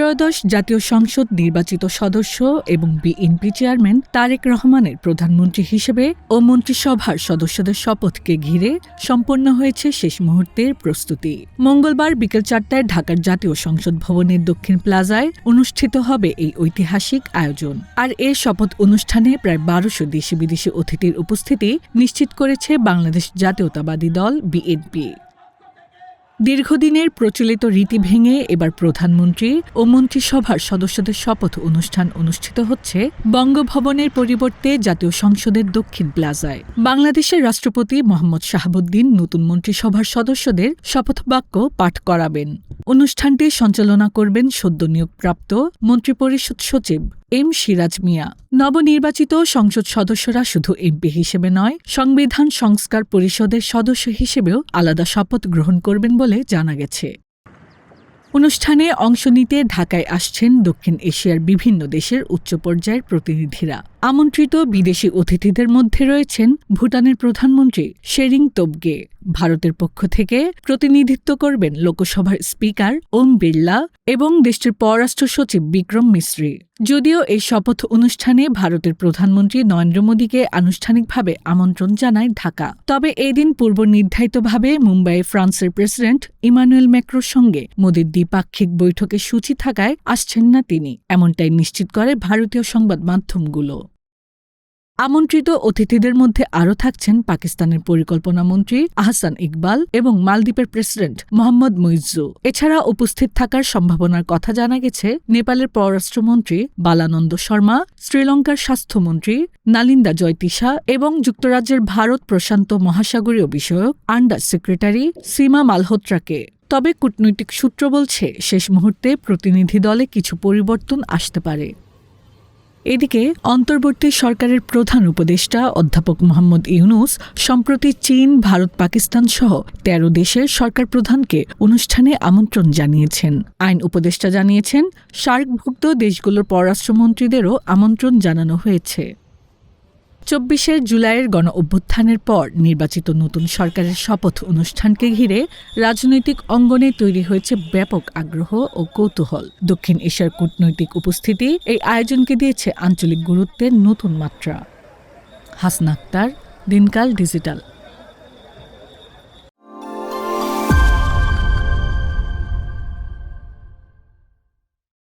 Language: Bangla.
ত্রয়োদশ জাতীয় সংসদ নির্বাচিত সদস্য এবং বিএনপি চেয়ারম্যান তারেক রহমানের প্রধানমন্ত্রী হিসেবে ও মন্ত্রিসভার সদস্যদের শপথকে ঘিরে সম্পন্ন হয়েছে শেষ মুহূর্তের প্রস্তুতি। মঙ্গলবার বিকেল চারটায় ঢাকার জাতীয় সংসদ ভবনের দক্ষিণ প্লাজায় অনুষ্ঠিত হবে এই ঐতিহাসিক আয়োজন। আর এ শপথ অনুষ্ঠানে প্রায় বারোশো দেশি বিদেশি অতিথির উপস্থিতি নিশ্চিত করেছে বাংলাদেশ জাতীয়তাবাদী দল বিএনপি। দীর্ঘদিনের প্রচলিত রীতি ভেঙে এবার প্রধানমন্ত্রী ও মন্ত্রিসভার সদস্যদের শপথ অনুষ্ঠান অনুষ্ঠিত হচ্ছে বঙ্গভবনের পরিবর্তে জাতীয় সংসদের দক্ষিণ প্লাজায়। বাংলাদেশের রাষ্ট্রপতি মোহাম্মদ শাহাবুদ্দিন নতুন মন্ত্রিসভার সদস্যদের শপথ বাক্য পাঠ করাবেন। অনুষ্ঠানটি সঞ্চালনা করবেন সদ্য নিয়োগপ্রাপ্ত মন্ত্রিপরিষদ সচিব এম. সিরাজ মিয়া। নবনির্বাচিত সংসদ সদস্যরা শুধু এমপি হিসেবে নয়, সংবিধান সংস্কার পরিষদের সদস্য হিসেবেও আলাদা শপথ গ্রহণ করবেন বলে জানা গেছে। অনুষ্ঠানে অংশ নিতে ঢাকায় আসছেন দক্ষিণ এশিয়ার বিভিন্ন দেশের উচ্চ পর্যায়ের প্রতিনিধিরা। আমন্ত্রিত বিদেশি অতিথিদের মধ্যে রয়েছেন ভুটানের প্রধানমন্ত্রী শেরিং তোবগে। ভারতের পক্ষ থেকে প্রতিনিধিত্ব করবেন লোকসভার স্পিকার ওম বিড়লা এবং দেশটির পররাষ্ট্র সচিব বিক্রম মিশ্রি যদিও এই শপথ অনুষ্ঠানে ভারতের প্রধানমন্ত্রী নরেন্দ্র মোদীকে আনুষ্ঠানিকভাবে আমন্ত্রণ জানায় ঢাকা। তবে এদিন পূর্ব নির্ধারিতভাবে মুম্বাইয়ে ফ্রান্সের প্রেসিডেন্ট ইমানুয়েল ম্যাক্রোর সঙ্গে মোদীর দ্বিপাক্ষিক বৈঠকে সূচি থাকায় আসছেন না তিনি। এমনটাই নিশ্চিত করে ভারতীয় সংবাদ মাধ্যমগুলো। আমন্ত্রিত অতিথিদের মধ্যে আরও থাকছেন পাকিস্তানের পরিকল্পনা মন্ত্রী আহসান ইকবাল এবং মালদ্বীপের প্রেসিডেন্ট মোহাম্মদ মুইজ্জু। এছাড়া উপস্থিত থাকার সম্ভাবনার কথা জানা গেছে নেপালের পররাষ্ট্রমন্ত্রী বালানন্দ শর্মা, শ্রীলঙ্কার স্বাস্থ্যমন্ত্রী নালিন্দা জয়তিশা এবং যুক্তরাজ্যের ভারত প্রশান্ত মহাসাগরীয় বিষয়ক আন্ডার সেক্রেটারি সীমা মালহোত্রাকে। তবে কূটনৈতিক সূত্র বলছে, শেষ মুহূর্তে প্রতিনিধি দলে কিছু পরিবর্তন আসতে পারে। এদিকে অন্তর্বর্তী সরকারের প্রধান উপদেষ্টা অধ্যাপক মোহাম্মদ ইউনুস সম্প্রতি চীন, ভারত, পাকিস্তান সহ তেরো দেশের সরকার প্রধানকে অনুষ্ঠানে আমন্ত্রণ জানিয়েছেন। আইন উপদেষ্টা জানিয়েছেন সার্কভুক্ত দেশগুলোর পররাষ্ট্রমন্ত্রীদেরও আমন্ত্রণ জানানো হয়েছে। চব্বিশে জুলাইয়ের গণ অভ্যুত্থানের পর নির্বাচিত নতুন সরকারের শপথ অনুষ্ঠানকে ঘিরে রাজনৈতিক অঙ্গনে তৈরি হয়েছে ব্যাপক আগ্রহ ও কৌতূহল। দক্ষিণ এশিয়ার কূটনৈতিক উপস্থিতি এই আয়োজনকে দিয়েছে আঞ্চলিক গুরুত্বের নতুন মাত্রা। হাসনা আক্তার, দিনকাল ডিজিটাল।